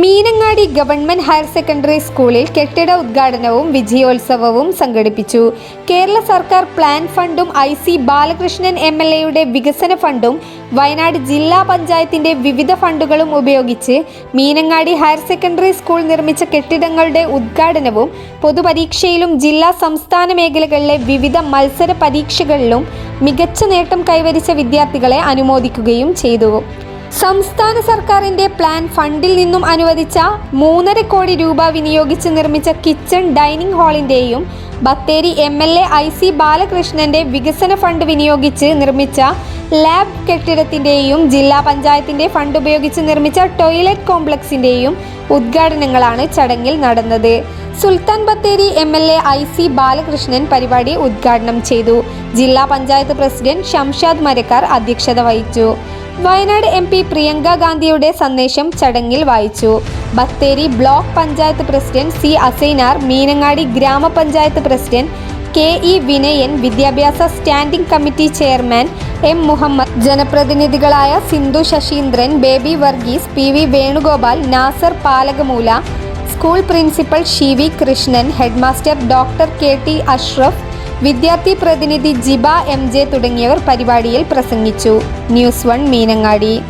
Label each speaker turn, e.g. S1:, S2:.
S1: Meenangadi government higher secondary സ്കൂളിൽ കെട്ടിട ഉദ്ഘാടനവും വിജയോത്സവവും സംഘടിപ്പിച്ചു. കേരള സർക്കാർ പ്ലാൻ ഫണ്ടും I C Balakrishnan M L എയുടെ വികസന ഫണ്ടും വയനാട് ജില്ലാ പഞ്ചായത്തിന്റെ വിവിധ ഫണ്ടുകളും ഉപയോഗിച്ച് മീനങ്ങാടി ഹയർ സെക്കൻഡറി സ്കൂൾ നിർമ്മിച്ച കെട്ടിടങ്ങളുടെ ഉദ്ഘാടനവും പൊതുപരീക്ഷയിലും ജില്ലാ സംസ്ഥാന മേഖലകളിലെ വിവിധ മത്സര പരീക്ഷകളിലും മികച്ച നേട്ടം കൈവരിച്ച വിദ്യാർത്ഥികളെ അനുമോദിക്കുകയും ചെയ്തു. സംസ്ഥാന സർക്കാരിന്റെ പ്ലാൻ ഫണ്ടിൽ നിന്നും അനുവദിച്ച മൂന്നര കോടി രൂപ വിനിയോഗിച്ച് നിർമ്മിച്ച kitchen dining ഹാളിന്റെയും Bathery M L A I C ബാലകൃഷ്ണന്റെ വികസന ഫണ്ട് വിനിയോഗിച്ച് നിർമ്മിച്ച ലാബ് കെട്ടിടത്തിന്റെയും ജില്ലാ പഞ്ചായത്തിന്റെ ഫണ്ട് ഉപയോഗിച്ച് നിർമ്മിച്ച ടോയ്ലറ്റ് കോംപ്ലക്സിന്റെയും ഉദ്ഘാടനങ്ങളാണ് ചടങ്ങിൽ നടന്നത്. Sultan Bathery M L A I C Balakrishnan പരിപാടി ഉദ്ഘാടനം ചെയ്തു. ജില്ലാ പഞ്ചായത്ത് പ്രസിഡന്റ് ഷംഷാദ് മരക്കാർ അധ്യക്ഷത വഹിച്ചു. വയനാട് എം പി പ്രിയങ്ക ഗാന്ധിയുടെ സന്ദേശം ചടങ്ങിൽ വായിച്ചു. Bathery block panchayat president C Asainar Meenangadi ഗ്രാമപഞ്ചായത്ത് പ്രസിഡന്റ് കെ ഇ വിനയൻ വിദ്യാഭ്യാസ standing committee chairman M Muhammad ജനപ്രതിനിധികളായ Sindhu Sasheendran Baby Varghese P V Venugopal Nasar Palakamoola school principal Xi V Krishnan headmaster doctor K T Ashraf വിദ്യാർത്ഥി പ്രതിനിധി Jiba M J തുടങ്ങിയവർ പരിപാടിയിൽ പ്രസംഗിച്ചു. News one Meenangadi.